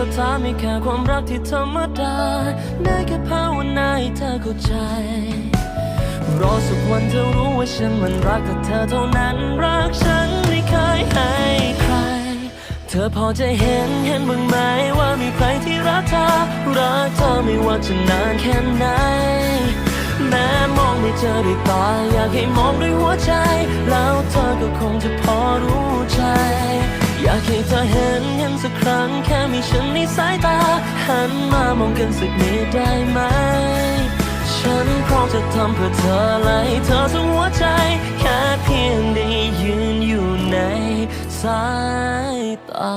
คำถามไม่แค่ความรักที่ธรรมดา ได้แค่ภาวนาให้เธอเข้าใจ รอสักวันเธอรู้ว่าฉันมันรักแต่เธอเท่านั้น รักฉันไม่เคยให้ใคร เธอพอจะเห็นเห็นบ้างไหมว่ามีใครที่รักเธอ รักเธอไม่ว่าจะนานแค่ไหน แม้มองไม่เจอด้วยตาอยากให้มองด้วยหัวใจ แล้วเธอก็คงจะพอรู้ ใจอยากให้เธอเห็นเห็นสักครั้ง แค่มีฉันในสายตา หันมามองกันสักนิดได้ไหม ฉันพร้อมจะทำเพื่อเธอและให้เธอทั้งหัวใจ แค่เพียงได้ยืนอยู่ในสายตา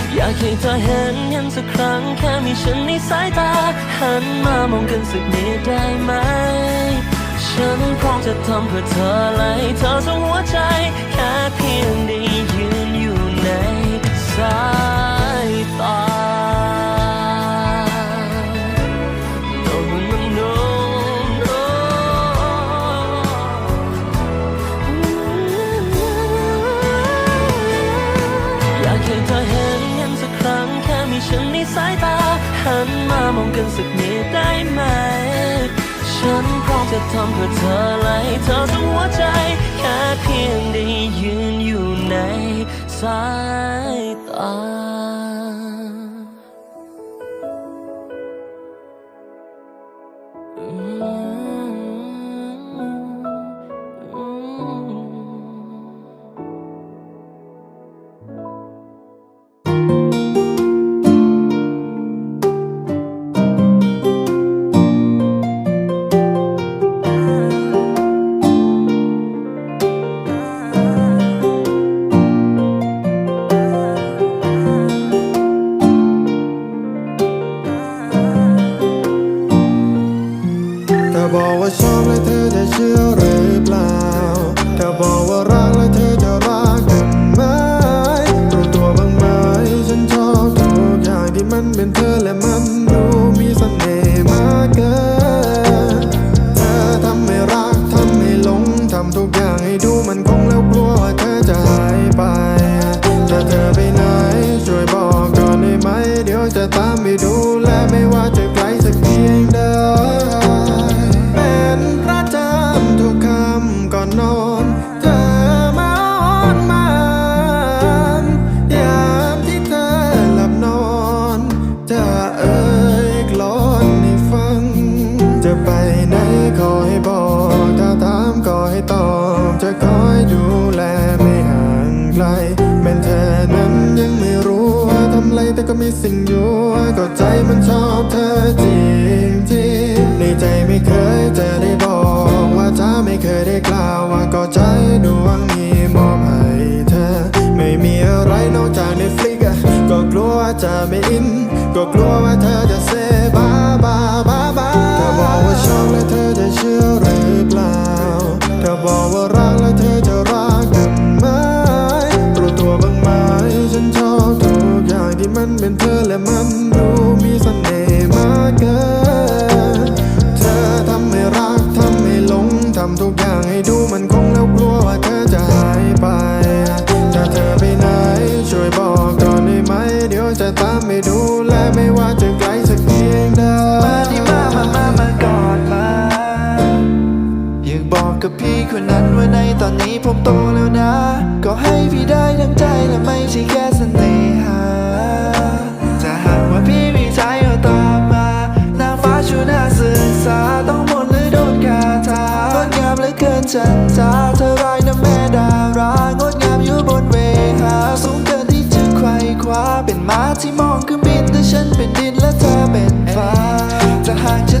อยากให้เธอเห็นเห็นสักครั้งแค่มีฉันในสายตา หันมามองกันสักนิดได้ไหม ฉันพร้อมจะทำเพื่อเธอและให้เธอทั้งหัวใจ แค่เพียงได้ยืนอยู่ในสายตาอยากให้เธอเห็น ฉันในสายตา หันมามองกันสักนิดได้ไหม ฉันพร้อมจะทำเพื่อเธอและให้เธอทั้งหัวใจ แค่เพียงได้ยืนอยู่ในสายตา สิ่งอยู่ก็ใจมันชอบเธอจริงจริงในใจไม่เคยจะได้บอกว่าจ้าไม่เคยได้กล่าวว่าก็ใจดวงนี้มอบให้เธอ ไม่มีอะไรนอกจากในฟลิกก็กลัวจะไม่อิน ผมโตแล้วนะ ก็ให้พี่ได้ทั้งใจและไม่ใช่แค่เสน่หาจะหากว่าพี่มีใจก็ตามมานางฟ้าชูหน้าศึกษาต้องหมดหรือโดนคาถางดงามเลือเกินฉันจ้าเธอรายน้ำแม่ดารางดงามอยู่บนเวหาสูงเกินที่จะไขว่คว้าเป็นม้าที่มองขึ้นบินแต่ฉันเป็นดินและเธอเป็นฟ้าจะหากฉัน